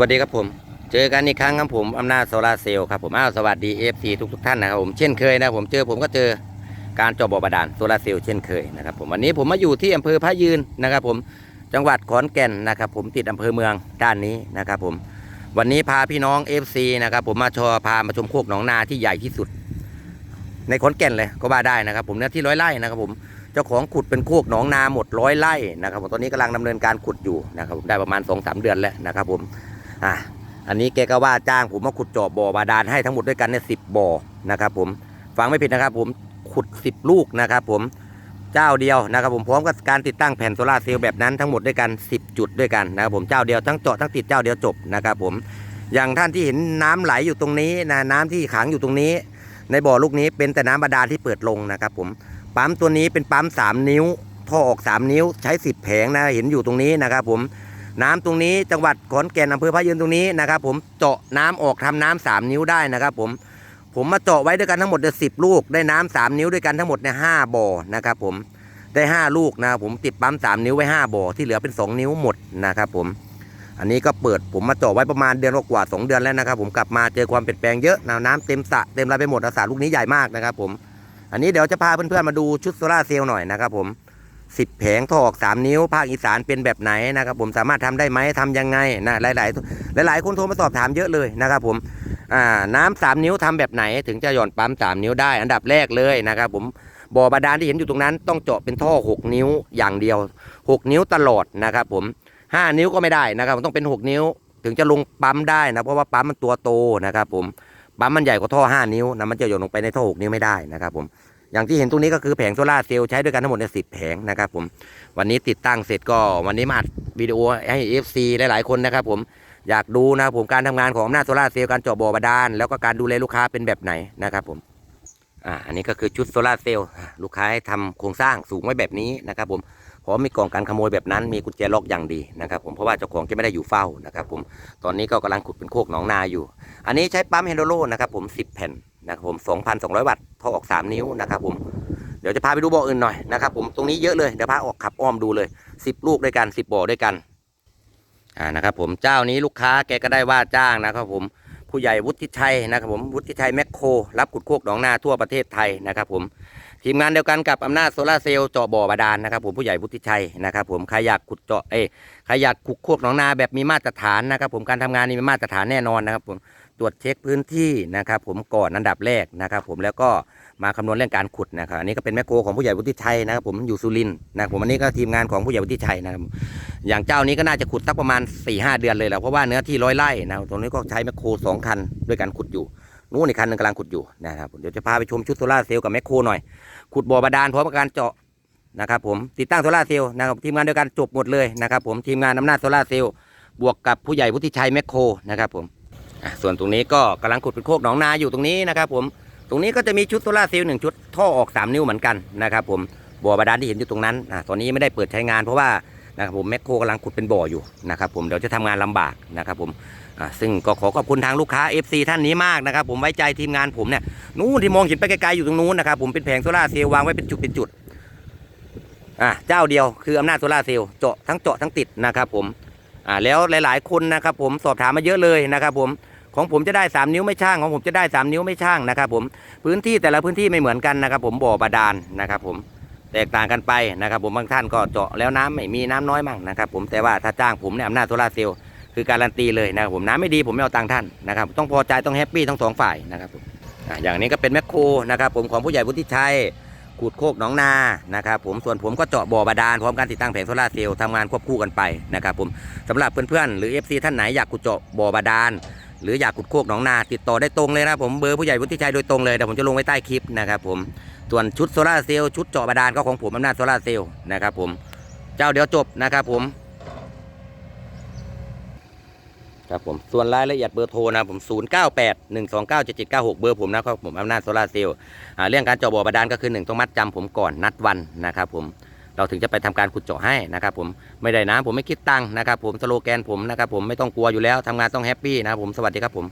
วัสดีครับผม เจอกันอีกครั้งครับผมอำนาจโซลาร์เซลล์ครับผมอ้าวสวัสดีเอฟซีทุกทุกท่านนะครับผมเช่นเคยนะผมเจอผมก็เจอการเจาะบ่อบาดาลโซลาร์เซลล์เช่นเคยนะครับผมวันนี้ผมมาอยู่ที่อำเภอพระยืนนะครับผมจังหวัดขอนแก่นนะครับผมติดอำเภอเมืองด้านนี้นะครับผมวันนี้พาพี่น้อง FC นะครับผมมาชอพามาชมโคกหนองนาที่ใหญ่ที่สุด ในขอนแก่นเลยก็ว่าได้นะครับผมเนื้อที่ร้อยไร่นะครับผมเจ้าของขุดเป็นโคกหนองนาหมดร้อยไร่นะครับผมตอนนี้กำลังดำเนินการขุดอยู่นะครับผมได้ประมาณ2อสเดือนแล้วนะครับผม อะอันนี้แกก็ว่าจ้างผมมาขุดเจาะบ่อบาดาลให้ทั้งหมดด้วยกันเนี่ยสิบบ่อนะครับผมฟังไม่ผิดนะครับผมขุดสิบลูกนะครับผมเจ้าเดียวนะครับผมพร้อมกับการติดตั้งแผ่นโซลาเซลล์แบบนั้นทั้งหมดด้วยกัน 10 จุดด้วยกันนะครับผมเจ้าเดียวทั้งเจาะทั้งติดเจ้าเดียวจบนะครับผมอย่างท่านที่เห็นน้ำไหลอยู่ตรงนี้นะน้ำที่ขังอยู่ตรงนี้ ในบ่อลูกนี้เป็นแต่น้ำบาดาลที่เปิดลงนะครับผมปั๊มตัวนี้เป็นปั๊ม3 นิ้วท่อออก 3 นิ้วใช้ 10 แผงนะเห็นอยู่ตรงนี้นะครับผม น้ำตรงนี้จังหวัดขอนแก่นอำเภอพระยืนตรงนี้นะครับ ผมเจาะน้ำออกทำน้ำสามนิ้วได้นะครับ ผมผมมาเจาะไว้ด้วยกันทั้งหมดสิบลูกได้น้ำสามนิ้วด้วยกันทั้งหมดเนี่ยห้าบ่อนะครับผมได้ห้าลูกนะครับผมติดปั๊มสามนิ้วไว้ห้าบ่อที่เหลือเป็นสองนิ้วหมดนะครับผมอันนี้ก็เปิดผมมาเจาะไว้ประมาณเดือนกว่าๆสองเดือนแล้วนะครับ ผมกลับมาเจอความเปลี่ยนแปลงเยอะน้ำเต็มสระเต็มอะไรไปหมดนะสระลูกนี้ใหญ่มากนะครับ ผม อันนี้เดี๋ยวจะพาเพื่อนๆมาดูชุดโซล่าเซลล์หน่อยนะครับผม สิบแผงท่อออกสามนิ้ว ภาคอีสานเป็นแบบไหนนะครับผมสามารถทำได้ไหมทำยังไงนะหลายๆหลายๆคนโทรมาสอบถามเยอะเลยนะครับผมอ่าน้ำสามนิ้วทำแบบไหน ถึงจะหย่อนปั๊มสามนิ้วได้ อันดับแรกเลยนะครับผมบ่อบาดาลที่เห็นอยู่ตรงนั้น ต้องเจาะเป็นท่อหกนิ้วอย่างเดียวหกนิ้วตลอดนะครับผมห้านิ้วก็ไม่ได้นะครับต้องเป็นหกนิ้ว ถึงจะลงปั๊มได้นะเพราะว่าปั๊มมันตัวโตนะครับผมปั๊มมันใหญ่กว่าท่อห้านิ้วนะมันจะหย่อนลงไปในท่อหกนิ้วไม่ได้นะครับผม อย่างที่เห็นตรงนี้ก็คือแผงโซล่าเซลล์ใช้ด้วยกันทั้งหมดในสิบแผงนะครับผมวันนี้ติดตั้งเสร็จก็วันนี้มาอัดวิดีโอให้ FC หลายๆคนนะครับผมอยากดูนะผมการทำงานของอำนาจโซล่าเซลล์การเจาะบ่อบาดาลแล้วก็การดูแลลูกค้าเป็นแบบไหนนะครับผมอ่าอันนี้ก็คือชุดโซล่าเซลล์ลูกค้าให้ทำโครงสร้างสูงไว้แบบนี้นะครับผมพราะมีกล่องการขโมยแบบนั้นมีกุญแจล็อกอย่างดีนะครับผมเพราะว่าเจ้าของจะไม่ได้อยู่เฝ้านะครับผมตอนนี้ก็กำลังขุดเป็นโคกหนองนาอยู่ อันนี้ใช้ปั๊มเฮนโดโลนะครับผม10แผ่น นะครับผม 2,200 วัตต์ท่อออก 3 นิ้วนะครับผม เดี๋ยวจะพาไปดูบ่ออื่นหน่อยนะครับผม ตรงนี้เยอะเลย เดี๋ยวพาออกขับอ้อมดูเลยสิบลูกด้วยกันสิบบ่อด้วยกัน อ่า นะครับผม เจ้านี้ลูกค้าแกก็ได้ว่าจ้างนะครับผม ผู้ใหญ่วุฒิชัยนะครับผม วุฒิชัยแมคโคร รับขุดโคกหนองนาทั่วประเทศไทยนะครับผมทีมงานเดียวกันกับอำนาจโซลาเซลล์เจาะบ่อบาดาลนะครับผมผู้ใหญ่วุฒิชัยนะครับผมใครอยากขุดเจาะเอ้ใครอยากขุดโคกหนองนาแบบมีมาตรฐานนะครับผมการทำงานนี่มีมาตรฐานแน่นอนนะครับผม ตรวจเช็คพื้นที่นะครับ ผมก่อนอันดับแรกนะครับ ผมแล้วก็มาคำนวณเรื่องการขุดนะครับอันนี้ก็เป็นแมคโครของผู้ใหญ่วุฒิชัยนะครับ ผมอยู่สุรินทร์นะครับผมอันนี้ก็ทีมงานของผู้ใหญ่วุฒิชัยนะครับ อย่างเจ้านี้ก็น่าจะขุดสักประมาณ4ี่หเดือนเลยแหละเพราะว่าเนื้อที่ร้อยไร่นะตรงนี้ก็ใช้แมคโครสองคันด้วยการขุดอยู่นู้นอีกคันหนึงกำลังขุดอยู่นะครับเดี๋ยวจะพาไปชมชุดโซลาร์เซลล์กับแมคโครหน่อยขุดบ่อบาดาลพร้อมกับการเจาะนะครับผมติดตั้งโซลาร์เซลล์นะครับทีมงานเดียวกันจบหมดเลยนะครับผมทีมงานอำนาจโซลาเซลล์บวกกับผู้ใหญ่วุฒิชัยแมคโครนะครับผม ส่วนตรงนี้ก็กำลังขุดเป็นโคกหนองนาอยู่ตรงนี้นะครับผมตรงนี้ก็จะมีชุดโซล่าเซลล์หนึ่งชุดท่อออก 3 นิ้วเหมือนกันนะครับผมบ่อบาดาลที่เห็นอยู่ตรงนั้นอ่าตอนนี้ไม่ได้เปิดใช้งานเพราะว่านะครับผมแมคโครกำลังขุดเป็นบ่ออยู่นะครับผมเดี๋ยวจะทำงานลำบากนะครับผมอ่าซึ่งก็ขอขอบคุณทางลูกค้า FC ท่านนี้มากนะครับผมไว้ใจทีมงานผมเนี่ยนู้นที่มองเห็นไปไกลๆอยู่ตรงนู้นนะครับผมเป็นแผงโซล่าเซลล์วางไว้เป็นจุดเป็นจุดอ่าเจ้าเดียวคืออำนาจโซล่าเซลล์เจาะทั้งเจาะทั้งติดนะครับผม อ่าแล้วหลายๆคนนะครับผมสอบถามมาเยอะเลยนะครับผมของผมจะได้ 3 นิ้วไม่ช่างของผมจะได้ 3 นิ้วไม่ช่างนะครับผมพื้นที่แต่ละพื้นที่ไม่เหมือนกันนะครับผมบ่อบาดาลนะครับผมแตกต่างกันไปนะครับผมบางท่านก็เจาะแล้วน้ำไม่มีน้ำน้อยมั่งนะครับผมแต่ว่าถ้าจ้างผมเนี่ยอำนาจโซลาร์เซลล์คือการันตีเลยนะครับผมน้ำไม่ดีผมไม่เอาตังค์ท่านนะครับต้องพอใจต้องแฮปปี้ทั้งสองฝ่ายนะครับผมอะอย่างนี้ก็เป็นแมคโครนะครับผมของผู้ใหญ่วุฒิชัย ขุดโคกหนองนานะครับผมส่วนผมก็เจาะบ่อบาดาลพร้อมการติดตั้งแผงโซลาเซลล์ทำงานควบคู่กันไปนะครับผมสำหรับเพื่อนๆหรือ FC ท่านไหนอยากขุดเจาะบ่อบาดาลหรืออยากขุดโคกหนองนาติดต่อได้ตรงเลยนะผมเบอร์ผู้ใหญ่วุฒิชัยโดยตรงเลยเดี๋ยวผมจะลงไว้ใต้คลิปนะครับผมส่วนชุดโซลาเซลล์ชุดเจาะบาดาลก็ของผมอำนาจโซลาเซลล์นะครับผมเจ้าเดี๋ยวจบนะครับผม ครับผมส่วนรายละเอียดเบอร์โทรนะผม 0 9 8 1 2 9 7 7 9 6 เบอร์ผมนะครับผมอำนาจโซลาเซลล์เรื่องการเจาะบ่อบาดาลก็คือหนึ่งต้องมัดจำผมก่อนนัดวันนะครับผมเราถึงจะไปทำการขุดเจาะให้นะครับผมไม่ได้นะผมไม่คิดตังค์นะครับผมสโลแกนผมนะครับผมไม่ต้องกลัวอยู่แล้วทำงานต้องแฮปปี้นะครับผมสวัสดีครับผม